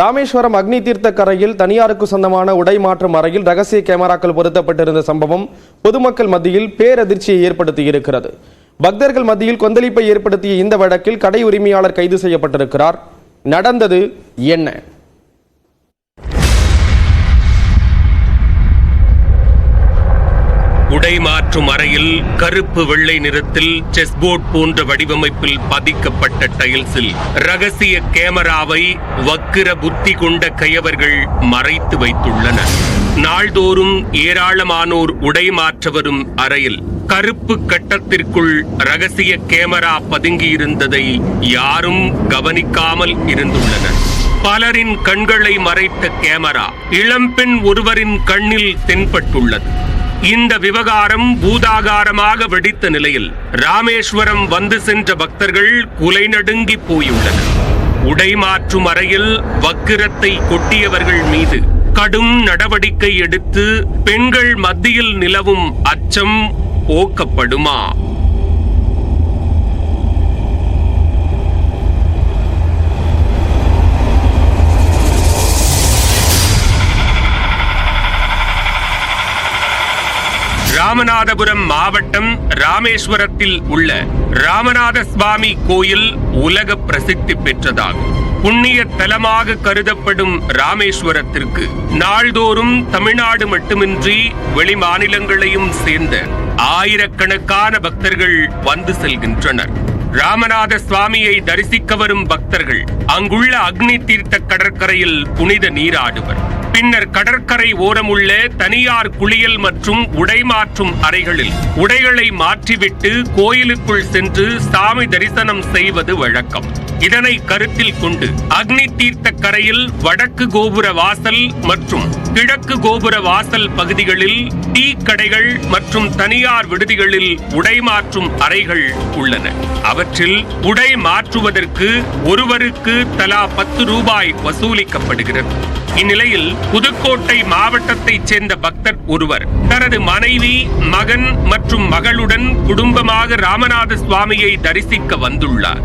ராமேஸ்வரம் அக்னி தீர்த்த கரையில் தனியாருக்கு சொந்தமான உடை மாற்றும் அறையில் ரகசிய கேமராக்கள் பொருத்தப்பட்டிருந்த சம்பவம் பொதுமக்கள் மத்தியில் பேரதிர்ச்சியை ஏற்படுத்தி இருக்கிறது. பக்தர்கள் மத்தியில் கொந்தளிப்பை ஏற்படுத்திய இந்த வழக்கில் கடை உரிமையாளர் கைது செய்யப்பட்டிருக்கிறார். நடந்தது என்ன? உடை மாற்றும் அறையில் கருப்பு வெள்ளை நிறத்தில் செஸ்போர்ட் போன்ற வடிவமைப்பில் பதிக்கப்பட்ட டைல்ஸில் ரகசிய கேமராவை வக்கிர புத்தி கொண்ட கயவர்கள் மறைத்து வைத்துள்ளனர். நாள்தோறும் ஏராளமானோர் உடை மாற்றவரும் அறையில் கருப்பு கட்டத்திற்குள் ரகசிய கேமரா பதுங்கியிருந்ததை யாரும் கவனிக்காமல் இருந்துள்ளனர். பலரின் கண்களை மறைத்த கேமரா இளம்பெண் ஒருவரின் கண்ணில் தென்பட்டுள்ளது. இந்த விவகாரம் பூதாகாரமாக வெடித்த நிலையில் ராமேஸ்வரம் வந்து சென்ற பக்தர்கள் குலை நடுங்கி போயுள்ளனர். உடை மாற்றும் அறையில் வக்கிரத்தை கொட்டியவர்கள் மீது கடும் நடவடிக்கை எடுத்து பெண்கள் மத்தியில் நிலவும் அச்சம் போக்கப்படுமா? ராமநாதபுரம் மாவட்டம் ராமேஸ்வரத்தில் உள்ள ராமநாத சுவாமி கோயில் உலக பிரசித்தி பெற்றதாகும். புண்ணிய தலமாக கருதப்படும் ராமேஸ்வரத்திற்கு நாள்தோறும் தமிழ்நாடு மட்டுமின்றி வெளி மாநிலங்களையும் சேர்ந்த ஆயிரக்கணக்கான பக்தர்கள் வந்து செல்கின்றனர். ராமநாத சுவாமியை தரிசிக்க வரும் பக்தர்கள் அங்குள்ள அக்னி தீர்த்த கடற்கரையில் புனித நீராடுவர். பின்னர் கடற்கரை ஓரமுள்ள தனியார் குளியல் மற்றும் உடை மாற்றும் அறைகளில் உடைகளை மாற்றிவிட்டு கோயிலுக்குள் சென்று சாமி தரிசனம் செய்வது வழக்கம். இதனை கருத்தில் கொண்டு அக்னி தீர்த்த கரையில் வடக்கு கோபுர வாசல் மற்றும் கிழக்கு கோபுர வாசல் பகுதிகளில் டீ கடைகள் மற்றும் தனியார் விடுதிகளில் உடை மாற்றும் அறைகள் உள்ளன. அவற்றில் உடை மாற்றுவதற்கு ஒருவருக்கு தலா பத்து ரூபாய் வசூலிக்கப்படுகிறது. இந்நிலையில் புதுக்கோட்டை மாவட்டத்தைச் சேர்ந்த பக்தர் ஒருவர் தனது மனைவி மகன் மற்றும் மகளுடன் குடும்பமாக ராமநாத சுவாமியை தரிசிக்க வந்துள்ளார்.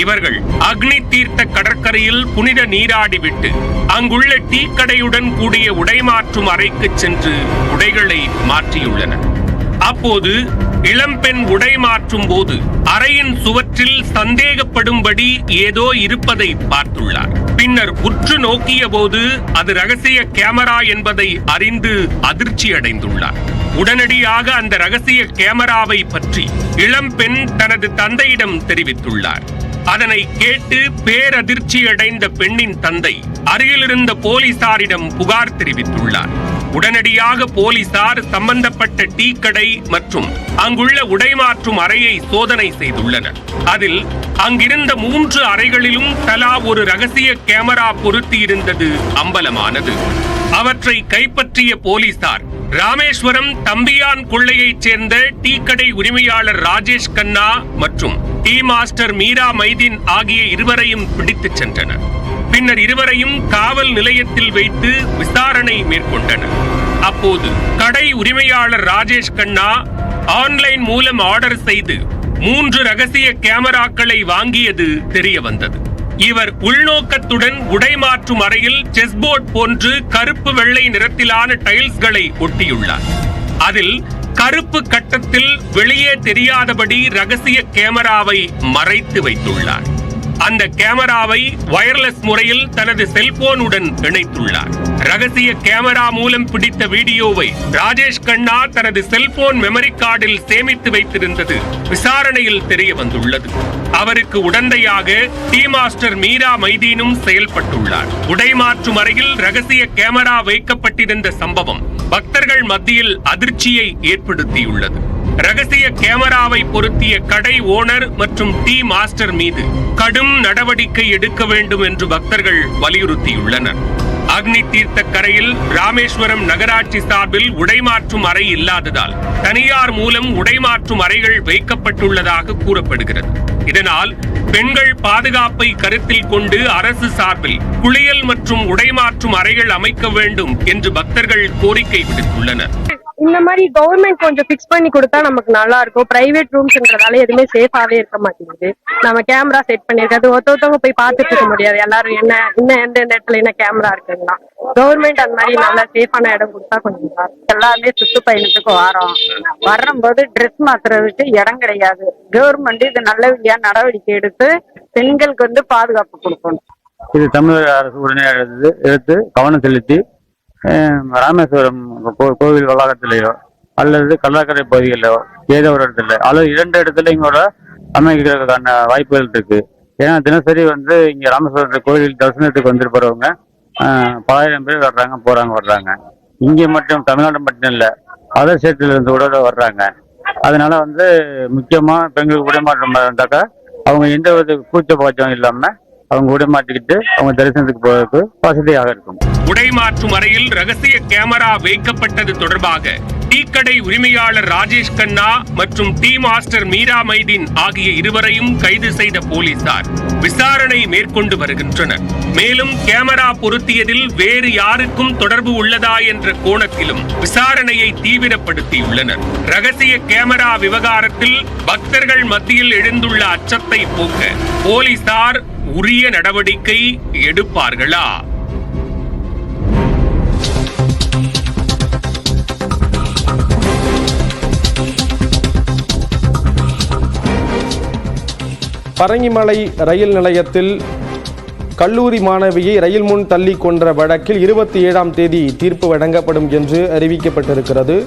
இவர்கள் அக்னி தீர்த்த கடற்கரையில் புனித நீராடிவிட்டு அங்குள்ள டீ கடையுடன் கூடிய உடை மாற்றும் அறைக்கு சென்று உடைகளை மாற்றியுள்ளனர். அப்போது இளம்பெண் உடை மாற்றும் போது அறையின் சுவற்றில் சந்தேகப்படும்படி ஏதோ இருப்பதை பார்த்துள்ளார். பின்னர் உற்று நோக்கிய போது அது ரகசிய கேமரா என்பதை அறிந்து அதிர்ச்சி அடைந்துள்ளார். உடனடியாக அந்த ரகசிய கேமராவை பற்றி இளம்பெண் தனது தந்தையிடம் தெரிவித்துள்ளார். அதனை கேட்டு பேரதிர்ச்சி அடைந்த பெண்ணின் தந்தை அருகிலிருந்த போலீசாரிடம் புகார் தெரிவித்துள்ளார். உடனடியாக போலீசார் சம்பந்தப்பட்ட டீ கடை மற்றும் அங்குள்ள உடைமாற்றும் அறையை சோதனை செய்துள்ளனர். அதில் அங்கிருந்த மூன்று அறைகளிலும் தலா ஒரு ரகசிய கேமரா பொருத்தியிருந்தது அம்பலமானது. அவற்றை கைப்பற்றிய போலீசார் ராமேஸ்வரம் தம்பியான் கொள்ளையைச் சேர்ந்த டீ கடை உரிமையாளர் ராஜேஷ் கண்ணா மற்றும் டி மாஸ்டர் மீரா மைதீன் ஆகிய இருவரையும் பிடித்துச் சென்றனர். பின்னர் இருவரையும் காவல் நிலையத்தில் வைத்து விசாரணை மேற்கொண்டனர். அப்போது கடை உரிமையாளர் ராஜேஷ் கண்ணா ஆன்லைன் மூலம் ஆர்டர் செய்து மூன்று ரகசிய கேமராக்களை வாங்கியது தெரிய வந்தது. இவர் உள்நோக்கத்துடன் உடை மாற்றும் அறையில் செஸ்போர்ட் போன்று கருப்பு வெள்ளை நிறத்திலான டைல்ஸ்களை ஒட்டியுள்ளார். அதில் கருப்பு கட்டத்தில் வெளியே தெரியாதபடி ரகசிய கேமராவை மறைத்து வைத்துள்ளார். அந்த கேமராவை வயர்லெஸ் முறையில் தனது செல்போனுடன் இணைத்துள்ளார். ரகசிய கேமரா மூலம் பிடித்த வீடியோவை ராஜேஷ் கண்ணா தனது செல்போன் மெமரி கார்டில் சேமித்து வைத்திருந்தது விசாரணையில் தெரிய வந்துள்ளது. அவருக்கு உடந்தையாக டீ மாஸ்டர் மீரா மைதீனும் செயல்பட்டுள்ளார். உடைமாற்றும் அறையில் ரகசிய கேமரா வைக்கப்பட்டிருந்த சம்பவம் பக்தர்கள் மத்தியில் அதிர்ச்சியை ஏற்படுத்தியுள்ளது. ரகசிய கேமராவை பொருத்திய கடை ஓனர் மற்றும் டீ மாஸ்டர் மீது கடும் நடவடிக்கை எடுக்க வேண்டும் என்று பக்தர்கள் வலியுறுத்தியுள்ளனர். அக்னி தீர்த்த கரையில் ராமேஸ்வரம் நகராட்சி சார்பில் உடைமாற்றும் அறை இல்லாததால் தனியார் மூலம் உடைமாற்றும் அறைகள் வைக்கப்பட்டுள்ளதாக கூறப்படுகிறது. இதனால் பெண்கள் பாதுகாப்பை கருத்தில் கொண்டு அரசு சார்பில் குளியல் மற்றும் உடைமாற்றும் அறைகள் அமைக்க வேண்டும் என்று பக்தர்கள் கோரிக்கை விடுத்துள்ளனர். இந்த மாதிரி கவர்மெண்ட் கொஞ்சம் ஃபிக்ஸ் பண்ணி கொடுத்தா நமக்கு நல்லா இருக்கும். பிரைவேட் ரூம்ஸ்ன்றதால எதுவுமே சேஃபாவே இருக்க மாட்டேங்குது. நம்ம கேமரா செட் பண்ணிருக்காது ஒருத்த ஒருத்தவங்க போய் பார்த்துட்டு இருக்க முடியாது. எல்லாரும் என்ன இன்னும் எந்த எந்த இடத்துல என்ன கேமரா இருக்குங்களா கவர்மெண்ட் அந்த மாதிரி நல்லா சேஃபான இடம் கொடுத்தா கொஞ்சம் நல்லா இருக்கும். எல்லாருமே சுற்றுப்பயணத்துக்கு வரோம். வரும்போது ட்ரெஸ் மாத்துறதுக்கு இடம் கிடையாது. கவர்மெண்ட் இது நல்லபடியா நடவடிக்கை எடுத்து பெண்களுக்கு வந்து பாதுகாப்பு கொடுக்கணும். இது தமிழக அரசு உடனே எடுத்து கவனம் செலுத்தி ராமேஸ்வரம் கோ- கோவில் வளாகத்திலேயோ அல்லது கடற்கரை பகுதிகளிலோ ஏதோ ஒரு இடத்துல அல்லது இரண்டு இடத்துல இங்கோட அமைக்கிறதுக்கான வாய்ப்புகள் இருக்கு. ஏன்னா தினசரி வந்து இங்க ராமேஸ்வரத்து கோவில் தரிசனத்துக்கு வந்துட்டு பலாயிரம் பேர் வர்றாங்க போறாங்க வர்றாங்க. இங்கே மட்டும் தமிழ்நாடு மட்டும் இல்லை அதர் ஸ்டேட்ல இருந்து கூட வர்றாங்க. அதனால வந்து முக்கியமா பெண்களுக்கு விடமாற்றம் இருந்தாக்கா அவங்க எந்த வித கூச்ச பாச்சம் இல்லாம அவங்க விடமாட்டிக்கிட்டு அவங்க தரிசனத்துக்கு போறதுக்கு வசதியாக இருக்கும். உடைமாற்றும் அறையில் ரகசிய கேமரா வைக்கப்பட்டது தொடர்பாக டீக்கடை உரிமையாளர் ராஜேஷ் கண்ணா மற்றும் டீ மாஸ்டர் மீரா மைதீன் ஆகிய இருவரையும் கைது செய்த போலீசார் விசாரணை மேற்கொண்டு வருகின்றனர். மேலும் கேமரா பொருத்தியதில் வேறு யாருக்கும் தொடர்பு உள்ளதா என்ற கோணத்திலும் விசாரணையை தீவிரப்படுத்தியுள்ளனர். ரகசிய கேமரா விவகாரத்தில் பக்தர்கள் மத்தியில் எழுந்துள்ள அச்சத்தை போக்க போலீசார் உரிய நடவடிக்கை எடுப்பார்களா? பரங்கிமலை ரயில் நிலையத்தில் கல்லூரி மாணவியை ரயில் முன் தள்ளி கொன்ற வழக்கில் இருபத்தி ஏழாம் தேதி தீர்ப்பு வழங்கப்படும் என்று அறிவிக்கப்பட்டிருக்கிறது.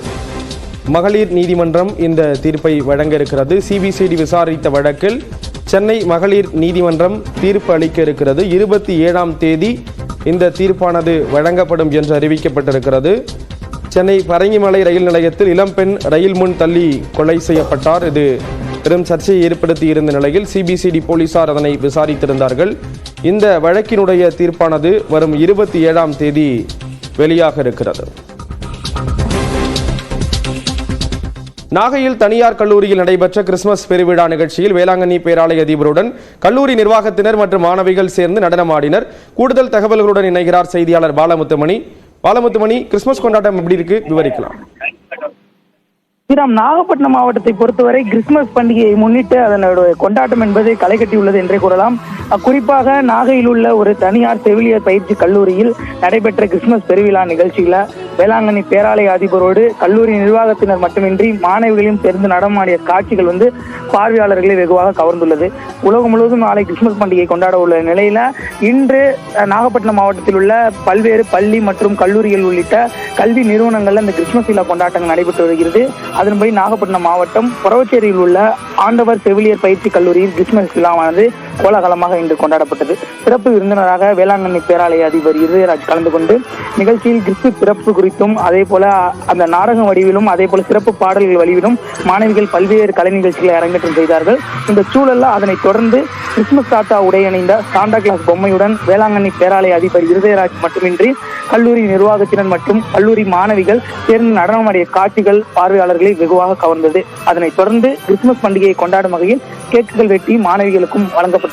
மகளிர் நீதிமன்றம் இந்த தீர்ப்பை வழங்க இருக்கிறது. சிபிசிடி விசாரித்த வழக்கில் சென்னை மகளிர் நீதிமன்றம் தீர்ப்பு அளிக்க இருக்கிறது. இருபத்தி ஏழாம் தேதி இந்த தீர்ப்பானது வழங்கப்படும் என்று அறிவிக்கப்பட்டிருக்கிறது. சென்னை பரங்கிமலை ரயில் நிலையத்தில் இளம்பெண் ரயில் முன் தள்ளி கொலை செய்யப்பட்டார். இது பெரும் சர்ச்சையை ஏற்படுத்தி இருந்த நிலையில் சிபிசிடி போலீசார் அதனை விசாரித்திருந்தார்கள். இந்த வழக்கினுடைய தீர்ப்பானது வரும் இருபத்தி ஏழாம் தேதி வெளியாக இருக்கிறது. நாகையில் தனியார் கல்லூரியில் நடைபெற்ற கிறிஸ்துமஸ் பெருவிழா நிகழ்ச்சியில் வேளாங்கண்ணி பேராலய அதிபருடன் கல்லூரி நிர்வாகத்தினர் மற்றும் மாணவிகள் சேர்ந்து நடனமாடினர். கூடுதல் தகவல்களுடன் இணைகிறார் செய்தியாளர் பாலமுத்துமணி. பாலமுத்துமணி கிறிஸ்துமஸ் கொண்டாட்டம் எப்படி இருக்கு? விவரிக்கலாம். ஸ்ரீராம் நாகப்பட்டினம் மாவட்டத்தை பொறுத்தவரை கிறிஸ்துமஸ் பண்டிகையை முன்னிட்டு அதனுடைய கொண்டாட்டம் என்பது களை கட்டியுள்ளது என்றே கூறலாம். குறிப்பாக நாகையில் உள்ள ஒரு தனியார் செவிலியர் பயிற்சி கல்லூரியில் நடைபெற்ற கிறிஸ்துமஸ் பெருவிழா நிகழ்ச்சியில வேளாங்கண்ணி பேராலய அதிபரோடு கல்லூரி நிர்வாகத்தினர் மட்டுமின்றி மாணவிகளையும் சேர்ந்து நடமாடிய காட்சிகள் வந்து பார்வையாளர்களை வெகுவாக கவர்ந்துள்ளது. உலகம் முழுவதும் நாளை கிறிஸ்துமஸ் பண்டிகை கொண்டாட உள்ள நிலையில இன்று நாகப்பட்டினம் மாவட்டத்தில் உள்ள பல்வேறு பள்ளி மற்றும் கல்லூரிகள் உள்ளிட்ட கல்வி நிறுவனங்கள்ல இந்த கிறிஸ்துமஸ் விழா கொண்டாட்டங்கள் நடைபெற்று வருகிறது. அதன்படி நாகப்பட்டினம் மாவட்டம் புறவச்சேரியில் உள்ள ஆண்டவர் செவிலியர் பயிற்சி கல்லூரியில் கிறிஸ்துமஸ் விழாவானது கோலாகலமாக இன்று கொண்டாடப்பட்டது. சிறப்பு விருந்தினராக வேளாங்கண்ணி பேராலய அதிபர் இருதயராஜ் கலந்து கொண்டு நிகழ்ச்சியில் கிறிஸ்து பிறப்பு குறித்தும் அதே போல அந்த நாடக வடிவிலும் அதே போல சிறப்பு பாடல்கள் வடிவிலும் மாணவிகள் பல்வேறு கலை நிகழ்ச்சிகளை அரங்கேற்றம் செய்தார்கள். இந்த சூழல்ல அதனைத் தொடர்ந்து கிறிஸ்துமஸ் தாத்தா உடை அணிந்த சாண்டா கிளாஸ் பொம்மையுடன் வேளாங்கண்ணி பேராலய அதிபர் இருதயராஜ் மட்டுமின்றி கல்லூரி நிர்வாகத்தினர் மற்றும் கல்லூரி மாணவிகள் சேர்ந்து நடனமாடிய காட்சிகள் பார்வையாளர்களை வெகுவாக கவர்ந்தது. அதனைத் தொடர்ந்து கிறிஸ்துமஸ் பண்டிகையை கொண்டாடும் வகையில் கேக்குகள் வெட்டி மாணவிகளுக்கும் வழங்கப்பட்டது.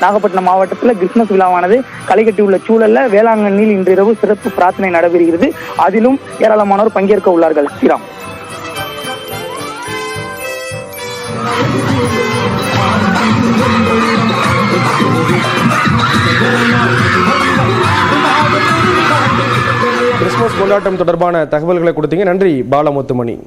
நாகப்பட்டினம் மாவட்டத்தில் கிறிஸ்துமஸ் விழாவானது களை உள்ள சூழல்ல வேளாங்கண்ணியில் இன்றிரவு சிறப்பு பிரார்த்தனை நடைபெறுகிறது. அதிலும் ஏராளமானோர் பங்கேற்க உள்ளார்கள். ஸ்ரீராம். கிறிஸ்துமஸ் கொண்டாட்டம் தொடர்பான தகவல்களை கொடுத்தீங்க. நன்றி பாலமுத்துமணி.